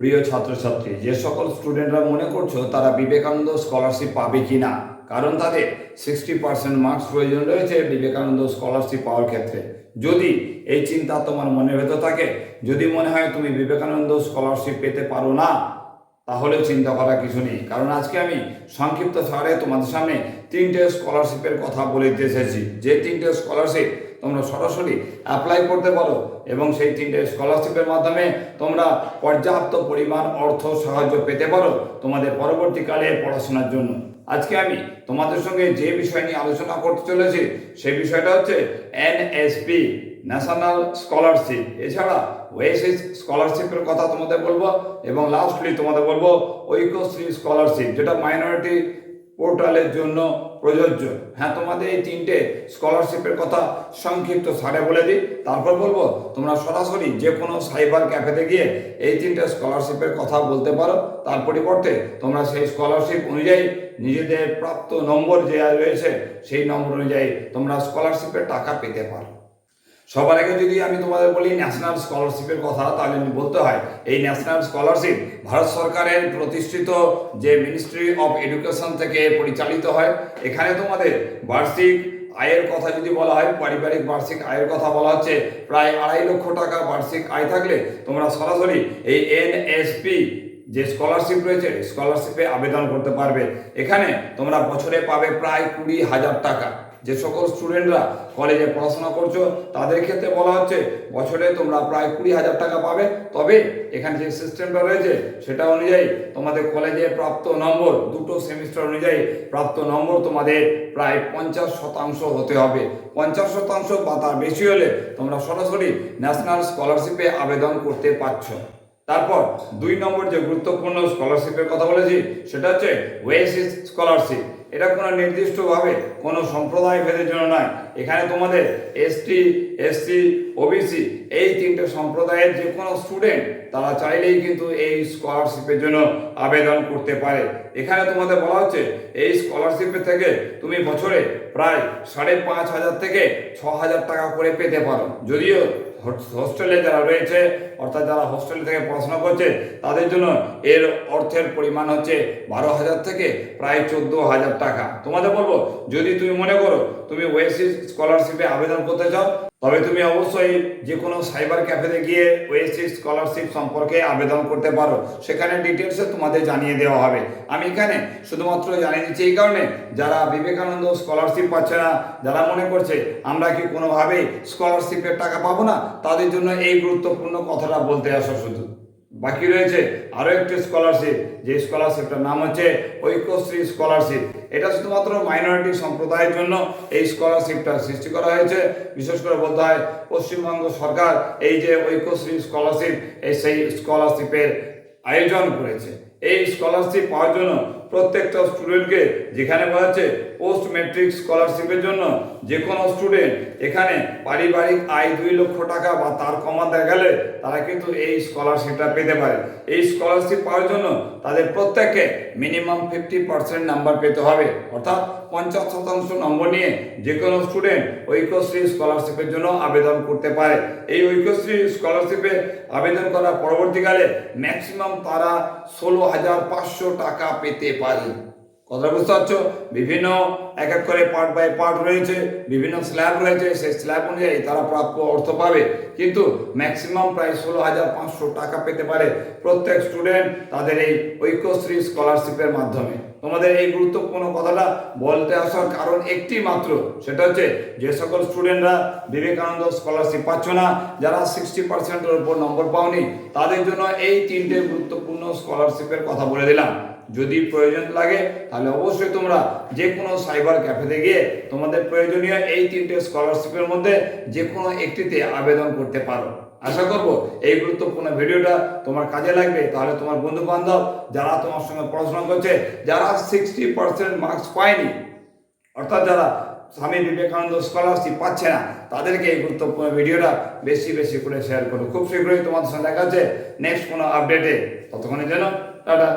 প্রিয় ছাত্রছাত্রী, যে সকল স্টুডেন্টরা মনে করছ তারা বিবেকানন্দ স্কলারশিপ পাবে কি না কারণ তাদের সিক্সটি পার্সেন্ট মার্কস প্রয়োজন রয়েছে বিবেকানন্দ স্কলারশিপ পাওয়ার ক্ষেত্রে। যদি এই চিন্তা তোমার মনের ভেতর থাকে, যদি মনে হয় তুমি বিবেকানন্দ স্কলারশিপ পেতে পারো না, তাহলে চিন্তা করার কিছু নেই। কারণ আজকে আমি সংক্ষিপ্ত সারে তোমাদের সামনে তিনটে স্কলারশিপের কথা বলে দিতে এসেছি। যে তিনটে স্কলারশিপ তোমরা সরাসরি অ্যাপ্লাই করতে পারো এবং সেই তিনটে স্কলারশিপের মাধ্যমে তোমরা পর্যাপ্ত পরিমাণ অর্থ সাহায্য পেতে পারো তোমাদের পরবর্তীকালে পড়াশোনার জন্য। আজকে আমি তোমাদের সঙ্গে যে বিষয় নিয়ে আলোচনা করতে চলেছি সেই বিষয়টা হচ্ছে এনএসপি ন্যাশনাল স্কলারশিপ এছাড়া ওয়েসিস স্কলারশিপের কথা তোমাদের বলব এবং লাস্টলি তোমাদের বলব ঐক্যশ্রী স্কলারশিপ যেটা মাইনরিটি পোর্টালের জন্য প্রযোজ্য। হ্যাঁ তোমাদের এই তিনটে স্কলারশিপের কথা সংক্ষিপ্ত সারে বলে দিই। তারপর বলব, তোমরা সরাসরি যে কোনো সাইবার ক্যাফেতে গিয়ে এই তিনটে স্কলারশিপের কথা বলতে পারো। তার পরিবর্তে তোমরা সেই স্কলারশিপ অনুযায়ী নিজেদের প্রাপ্ত নম্বর যে রয়েছে, সেই নম্বর অনুযায়ী তোমরা স্কলারশিপের টাকা পেতে পারো। সবার আগে যদি আমি তোমাদের বলি ন্যাশনাল স্কলারশিপের কথা, তাহলে বলতে হয়, এই ন্যাশনাল স্কলারশিপ ভারত সরকারের প্রতিষ্ঠিত যে মিনিস্ট্রি অফ এডুকেশন থেকে পরিচালিত হয়। এখানে তোমাদের বার্ষিক আয়ের কথা যদি বলা হয়, পারিবারিক বার্ষিক আয়ের কথা বলা হচ্ছে, প্রায় আড়াই লক্ষ টাকা বার্ষিক আয় থাকলে তোমরা সরাসরি এই এনএসপি যে স্কলারশিপ রয়েছে স্কলারশিপে আবেদন করতে পারবে। এখানে তোমরা বছরে পাবে প্রায় কুড়ি হাজার টাকা। যে সকল স্টুডেন্টরা কলেজে পড়াশোনা করছ, তাদের ক্ষেত্রে বলা হচ্ছে, বছরে তোমরা প্রায় কুড়ি হাজার টাকা পাবে। তবে এখানে যে সিস্টেমটা রয়েছে, সেটা অনুযায়ী তোমাদের কলেজে প্রাপ্ত নম্বর, দুটো সেমিস্টার অনুযায়ী প্রাপ্ত নম্বর তোমাদের প্রায় পঞ্চাশ শতাংশ হতে হবে। পঞ্চাশ শতাংশ বা তার বেশি হলে তোমরা সরাসরি ন্যাশনাল স্কলারশিপে আবেদন করতে পারছ। তারপর দুই নম্বর যে গুরুত্বপূর্ণ স্কলারশিপের কথা বলেছি, সেটা হচ্ছে ওয়েসিস স্কলারশিপ এটা কোনো নির্দিষ্টভাবে কোনো সম্প্রদায় ভেদের জন্য নয়। এখানে তোমাদের এসটি এসসি ওবিসি এই তিনটে সম্প্রদায়ের যে কোনো স্টুডেন্ট তারা চাইলেই কিন্তু এই স্কলারশিপের জন্য আবেদন করতে পারে। এখানে তোমাদের বলা হচ্ছে, এই স্কলারশিপের থেকে তুমি বছরে প্রায় সাড়ে পাঁচ হাজার থেকে ছ হাজার টাকা করে পেতে পারো। যদিও হোস্টেলে যারা রয়েছে, অর্থাৎ যারা হোস্টেল থেকে পড়াশোনা করছে, তাদের জন্য এর অর্থের পরিমাণ হচ্ছে বারো হাজার থেকে প্রায় চোদ্দ হাজার টাকা। তোমাদের বলব, যদি তুমি মনে করো তুমি ওয়েসি স্কলারশিপে আবেদন করতে চাও তবে তুমি অবশ্যই যে কোনো সাইবার ক্যাফেতে গিয়ে ওয়েস্ট স্কলারশিপ সম্পর্কে আবেদন করতে পারো। সেখানে ডিটেলসে তোমাদের জানিয়ে দেওয়া হবে। আমি এখানে শুধুমাত্র জানিয়ে দিচ্ছি এই কারণে, যারা বিবেকানন্দ স্কলারশিপ পাচ্ছে না, যারা মনে করছে আমরা কি কোনোভাবেই স্কলারশিপের টাকা পাবো না, তাদের জন্য এই গুরুত্বপূর্ণ কথাটা বলতে আসো শুধু। বাকি রয়েছে আরও একটি স্কলারশিপ যে স্কলারশিপটার নাম হচ্ছে ঐক্যশ্রী স্কলারশিপ এটা শুধুমাত্র মাইনরিটি সম্প্রদায়ের জন্য এই স্কলারশিপটা সৃষ্টি করা হয়েছে। বিশেষ করে বলতে হয়, পশ্চিমবঙ্গ সরকার এই যে ঐক্যশ্রী স্কলারশিপ এই সেই স্কলারশিপের আয়োজন করেছে। এই স্কলারশিপ পাওয়ার জন্য প্রত্যেকটা স্টুডেন্টকে যেখানে বলা হচ্ছে পোস্ট ম্যাট্রিক স্কলারশিপের জন্য যে কোনো স্টুডেন্ট এখানে পারিবারিক আয় দুই লক্ষ টাকা বা তার কমা দেখালে তারা কিন্তু এই স্কলারশিপটা পেতে পারে। এই স্কলারশিপ পাওয়ার জন্য তাদের প্রত্যেককে মিনিমাম ফিফটি পার্সেন্ট নাম্বার পেতে হবে। অর্থাৎ পঞ্চাশ শতাংশ নম্বর নিয়ে যে কোনো স্টুডেন্ট ঐক্যশ্রী স্কলারশিপের জন্য আবেদন করতে পারে। এই ঐক্যশ্রী স্কলারশিপে আবেদন করার পরবর্তীকালে ম্যাক্সিমাম তারা ষোলো হাজার পাঁচশো টাকা পেতে পারে। কথা বুঝতে পারছ? বিভিন্ন এক এক করে পার্ট বাই পার্ট রয়েছে, বিভিন্ন স্ল্যাব রয়েছে, সেই স্ল্যাব অনুযায়ী তারা প্রাপ্য অর্থ পাবে। কিন্তু ম্যাক্সিমাম প্রায় ষোলো হাজার পাঁচশো টাকা পেতে পারে প্রত্যেক স্টুডেন্ট তাদের এই ঐক্যশ্রী স্কলারশিপের মাধ্যমে। তোমাদের এই গুরুত্বপূর্ণ কথাটা বলতে আসার কারণ একটি মাত্র, সেটা হচ্ছে যে সকল স্টুডেন্টরা বিবেকানন্দ স্কলারশিপ পাচ্ছ না, যারা সিক্সটি পার্সেন্টের উপর নম্বর পাওনি, তাদের জন্য এই তিনটে গুরুত্বপূর্ণ স্কলারশিপের কথা বলে দিলাম। যদি প্রয়োজন লাগে, তাহলে অবশ্যই তোমরা যে কোনো সাইবার ক্যাফেতে গিয়ে তোমাদের প্রয়োজনীয় এই তিনটে স্কলারশিপের মধ্যে যে কোনো একটিতে আবেদন করতে পারো। আশা করব এই গুরুত্বপূর্ণ ভিডিওটা তোমার কাজে লাগবে। তাহলে তোমার বন্ধু বান্ধব যারা তোমার সঙ্গে পড়াশোনা করছে, যারা সিক্সটি পার্সেন্ট মার্কস পায়নি, অর্থাৎ যারা স্বামী বিবেকানন্দ স্কলারশিপ পাচ্ছে না, তাদেরকে এই গুরুত্বপূর্ণ ভিডিওটা বেশি বেশি করে শেয়ার করো। খুব শীঘ্রই তোমাদের সঙ্গে দেখা যাচ্ছে নেক্সট কোনো আপডেটে ততক্ষণের জন্য টাটা।